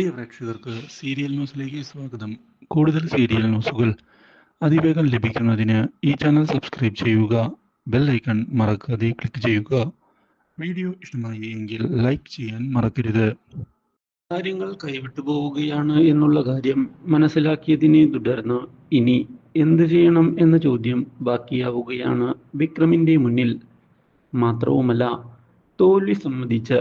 പ്രിയ പ്രേക്ഷകർക്ക് സീരിയൽ ന്യൂസിലേക്ക് സ്വാഗതം. കൂടുതൽ സീരിയൽ ന്യൂസുകൾ അതിവേഗം ലഭിക്കുന്നതിന് ഈ ചാനൽ സബ്സ്ക്രൈബ് ചെയ്യുക ബെൽ ഐക്കൺ മറക്കാതെ ക്ലിക്ക് ചെയ്യുക. വീഡിയോ ഇഷ്ടമായി എങ്കിൽ ലൈക്ക് ചെയ്യാൻ മറക്കരുത്. കാര്യങ്ങൾ കൈവിട്ടു പോവുകയാണ് എന്നുള്ള കാര്യം മനസ്സിലാക്കിയതിനെ തുടർന്ന് ഇനി എന്ത് ചെയ്യണം എന്ന ചോദ്യം ബാക്കിയാവുകയാണ് വിക്രമിന്റെ മുന്നിൽ. മാത്രവുമല്ല തോൽവി സംബന്ധിച്ച്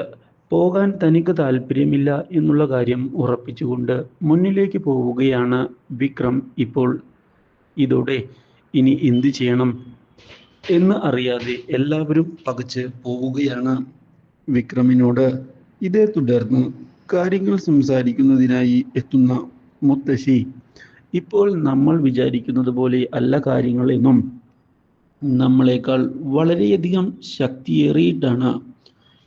പോകാൻ തനിക്ക് താല്പര്യമില്ല എന്നുള്ള കാര്യം ഉറപ്പിച്ചുകൊണ്ട് മുന്നിലേക്ക് പോവുകയാണ് വിക്രം ഇപ്പോൾ. ഇതോടെ ഇനി എന്ത് ചെയ്യണം എന്ന് അറിയാതെ എല്ലാവരും പകച്ച് പോവുകയാണ് വിക്രമിനോട്. ഇതേ തുടർന്ന് കാര്യങ്ങൾ സംസാരിക്കുന്നതിനായി എത്തുന്ന മുത്തശ്ശി ഇപ്പോൾ നമ്മൾ വിചാരിക്കുന്നത് പോലെ അല്ല കാര്യങ്ങളെന്നും നമ്മളെക്കാൾ വളരെയധികം ശക്തിയേറിയിട്ടാണ്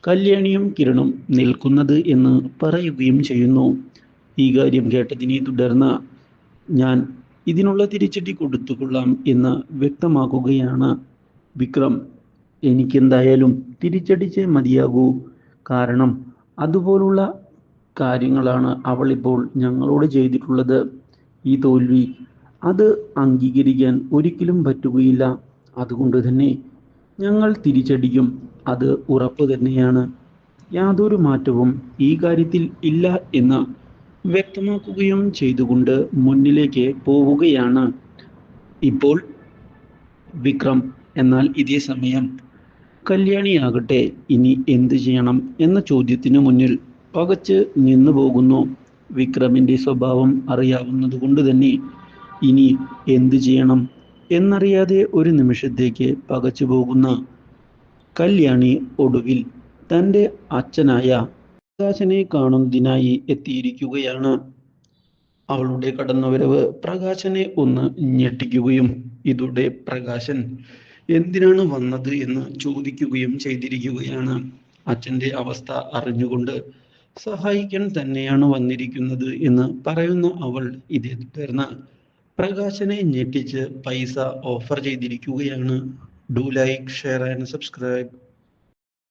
കല്യാണിയും കിരണും നിൽക്കുന്നത് എന്ന് പറയുകയും ചെയ്യുന്നു. ഈ കാര്യം കേട്ടതിനെ തുടർന്ന് ഞാൻ ഇതിനുള്ള തിരിച്ചടി കൊടുത്തുകൊള്ളാം എന്ന് വ്യക്തമാക്കുകയാണ് വിക്രം. എനിക്കെന്തായാലും തിരിച്ചടിച്ചേ മതിയാകൂ. കാരണം അതുപോലുള്ള കാര്യങ്ങളാണ് അവൾ ഇപ്പോൾ ഞങ്ങളോട് ചെയ്തിട്ടുള്ളത്. ഈ തോൽവി അത് അംഗീകരിക്കാൻ ഒരിക്കലും പറ്റുകയില്ല. അതുകൊണ്ട് തന്നെ ഞങ്ങൾ തിരിച്ചടിക്കും അത് ഉറപ്പ് തന്നെയാണ്. യാതൊരു മാറ്റവും ഈ കാര്യത്തിൽ ഇല്ല എന്ന് വ്യക്തമാക്കുകയും ചെയ്തുകൊണ്ട് മുന്നിലേക്ക് പോവുകയാണ്. ഇപ്പോൾ വിക്രം എന്നാൽ ഇതേ സമയം കല്യാണിയാകട്ടെ ഇനി എന്ത് ചെയ്യണം എന്ന ചോദ്യത്തിനു മുന്നിൽ പകച്ച് നിന്നു പോകുന്നു. വിക്രമിന്റെ സ്വഭാവം അറിയാവുന്നതുകൊണ്ട് തന്നെ ഇനി എന്ത് ചെയ്യണം? എന്നറിയാതെ ഒരു നിമിഷത്തേക്ക് പകച്ചു പോകുന്ന കല്യാണി ഒടുവിൽ തന്റെ അച്ഛനായ പ്രകാശനെ കാണുന്നതിനായി എത്തിയിരിക്കുകയാണ്. അവളുടെ കടന്നുവരവ് പ്രകാശനെ ഒന്ന് ഞെട്ടിക്കുകയും ഇതോടെ പ്രകാശൻ എന്തിനാണ് വന്നത്? എന്ന് ചോദിക്കുകയും ചെയ്തിരിക്കുകയാണ്. അച്ഛന്റെ അവസ്ഥ അറിഞ്ഞുകൊണ്ട് സഹായിക്കാൻ തന്നെയാണ് വന്നിരിക്കുന്നത് എന്ന് പറയുന്ന അവൾ ഇതേ തുടർന്ന് പ്രകാശനെ ഞെട്ടിച്ച് പൈസ ഓഫർ ചെയ്തിരിക്കുകയാണ്. Do like share and subscribe